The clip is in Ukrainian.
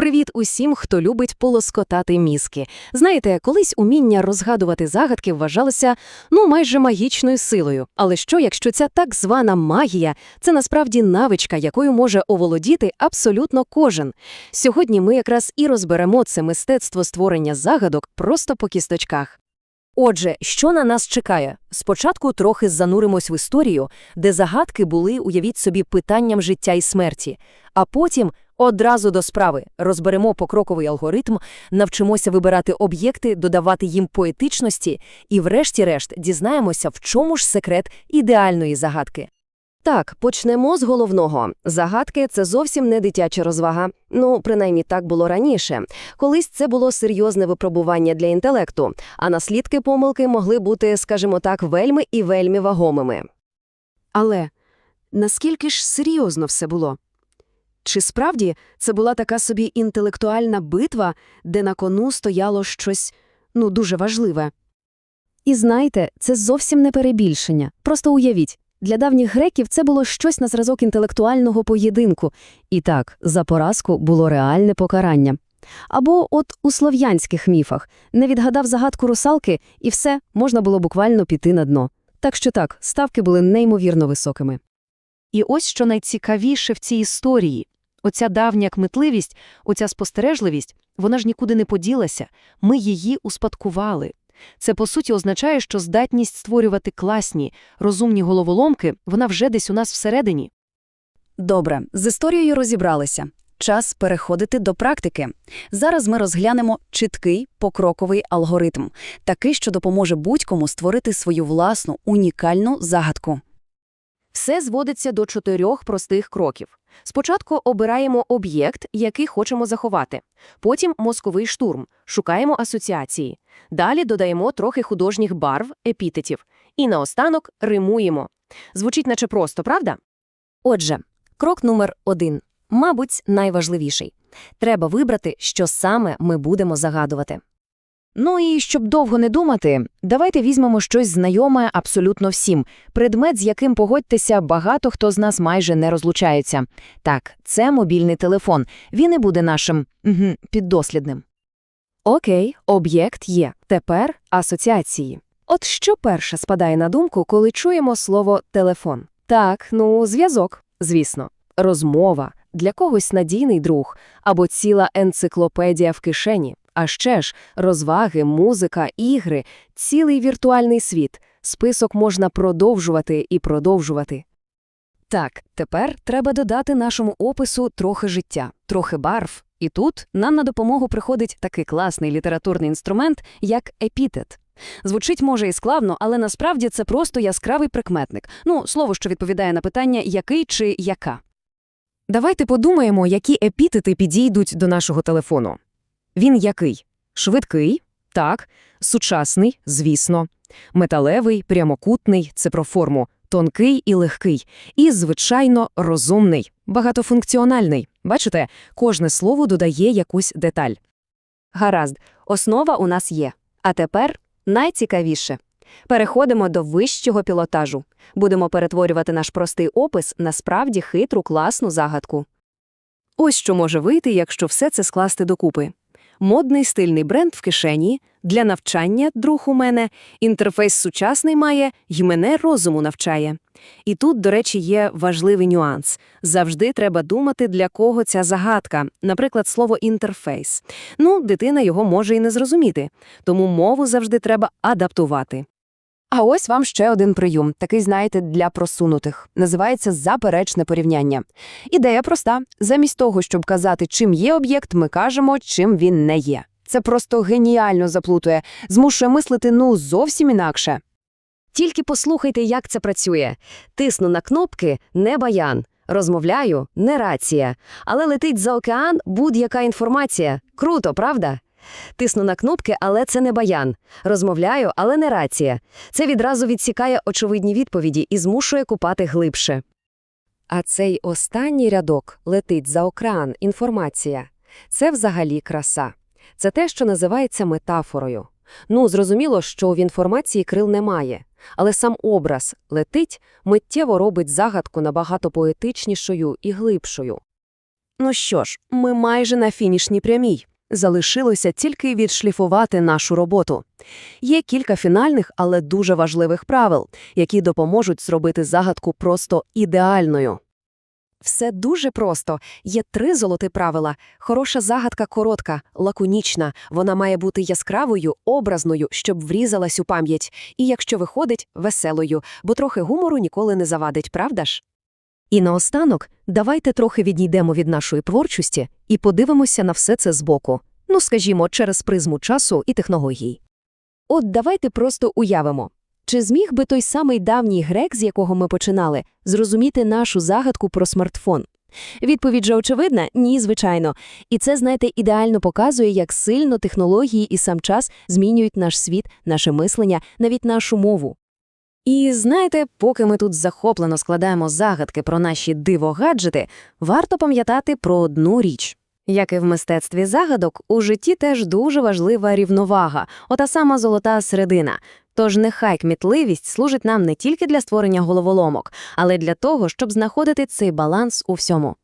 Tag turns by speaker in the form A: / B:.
A: Привіт усім, хто любить полоскотати мізки. Знаєте, колись уміння розгадувати загадки вважалося ну майже магічною силою. Але що, якщо ця так звана магія це насправді навичка, якою може оволодіти абсолютно кожен? Сьогодні ми якраз і розберемо це мистецтво створення загадок просто по кісточках.
B: Отже, що на нас чекає? Спочатку трохи зануримось в історію, де загадки були, уявіть собі, питанням життя і смерті, а потім одразу до справи розберемо покроковий алгоритм, навчимося вибирати об'єкти, додавати їм поетичності і, врешті-решт, дізнаємося, в чому ж секрет ідеальної загадки.
A: Так, почнемо з головного. Загадки це зовсім не дитяча розвага. Ну, принаймні так було раніше. Колись це було серйозне випробування для інтелекту, а наслідки помилки могли бути, скажімо так, вельми і вельми вагомими. Але наскільки ж серйозно все було? Чи справді це була така собі інтелектуальна битва, де на кону стояло щось, ну, дуже важливе? І знаєте, це зовсім не перебільшення. Просто уявіть. Для давніх греків це було щось на зразок інтелектуального поєдинку. І так, за поразку було реальне покарання. Або от у слов'янських міфах не відгадав загадку русалки, і все, можна було буквально піти на дно. Так що так, ставки були неймовірно високими.
B: І ось що найцікавіше в цій історії. Оця давня кмитливість, оця спостережливість, вона ж нікуди не поділася, ми її успадкували. Це, по суті, означає, що здатність створювати класні, розумні головоломки, вона вже десь у нас всередині.
C: Добре, з історією розібралися. Час переходити до практики. Зараз ми розглянемо чіткий покроковий алгоритм, такий, що допоможе будь-кому створити свою власну унікальну загадку.
A: Все зводиться до чотирьох простих кроків. Спочатку обираємо об'єкт, який хочемо заховати. Потім мозковий штурм, шукаємо асоціації. Далі додаємо трохи художніх барв, епітетів. І наостанок римуємо. Звучить наче просто, правда?
B: Отже, крок номер один, мабуть, найважливіший. Треба вибрати, що саме ми будемо загадувати. Ну і щоб довго не думати, давайте візьмемо щось знайоме абсолютно всім, предмет, з яким, погодьтеся, багато хто з нас майже не розлучається. Так, це мобільний телефон, він і буде нашим піддослідним.
A: Окей, об'єкт є. Тепер асоціації. От що перше спадає на думку, коли чуємо слово «телефон»? Так, ну, зв'язок, звісно. Розмова, для когось надійний друг, або ціла енциклопедія в кишені. А ще ж розваги, музика, ігри, цілий віртуальний світ. Список можна продовжувати і продовжувати. Так, тепер треба додати нашому опису трохи життя, трохи барв. І тут нам на допомогу приходить такий класний літературний інструмент, як епітет. Звучить може і складно, але насправді це просто яскравий прикметник. Ну, слово, що відповідає на питання який чи яка. Давайте подумаємо, які епітети підійдуть до нашого телефону. Він який? Швидкий? Так. Сучасний, звісно. Металевий, прямокутний це про форму. Тонкий і легкий. І, звичайно, розумний, багатофункціональний. Бачите, кожне слово додає якусь деталь. Гаразд, основа у нас є. А тепер найцікавіше. Переходимо до вищого пілотажу. Будемо перетворювати наш простий опис на справді хитру класну загадку. Ось що може вийти, якщо все це скласти докупи. Модний стильний бренд в кишені, для навчання, друг у мене, інтерфейс сучасний має, й мене розуму навчає. І тут, до речі, є важливий нюанс. Завжди треба думати, для кого ця загадка, наприклад, слово інтерфейс. Ну, дитина його може і не зрозуміти, тому мову завжди треба адаптувати. А ось вам ще один прийом, такий, знаєте, для просунутих. Називається заперечне порівняння. Ідея проста. Замість того, щоб казати, чим є об'єкт, ми кажемо, чим він не є. Це просто геніально заплутує, змушує мислити ну зовсім інакше. Тільки послухайте, як це працює. Тисну на кнопки не баян. Розмовляю не рація. Але летить за океан будь-яка інформація. Круто, правда? Тисну на кнопки, але це не баян. Розмовляю, але не рація. Це відразу відсікає очевидні відповіді і змушує купати глибше. А цей останній рядок летить за океан, інформація. Це взагалі краса. Це те, що називається метафорою. Ну, зрозуміло, що в інформації крил немає, але сам образ летить миттєво робить загадку набагато поетичнішою і глибшою. Ну що ж, ми майже на фінішній прямій. Залишилося тільки відшліфувати нашу роботу. Є кілька фінальних, але дуже важливих правил, які допоможуть зробити загадку просто ідеальною. Все дуже просто. Є три золоті правила. Хороша загадка коротка, лаконічна. Вона має бути яскравою, образною, щоб врізалась у пам'ять. І якщо виходить, веселою, бо трохи гумору ніколи не завадить, правда ж? І наостанок, давайте трохи відійдемо від нашої творчості і подивимося на все це збоку. Ну, скажімо, через призму часу і технологій. От давайте просто уявимо. Чи зміг би той самий давній грек, з якого ми починали, зрозуміти нашу загадку про смартфон? Відповідь же очевидна – ні, звичайно. І це, знаєте, ідеально показує, як сильно технології і сам час змінюють наш світ, наше мислення, навіть нашу мову. І знаєте, поки ми тут захоплено складаємо загадки про наші диво-гаджети, варто пам'ятати про одну річ. Як і в мистецтві загадок, у житті теж дуже важлива рівновага, ота сама золота середина. Тож нехай кмітливість служить нам не тільки для створення головоломок, але й для того, щоб знаходити цей баланс у всьому.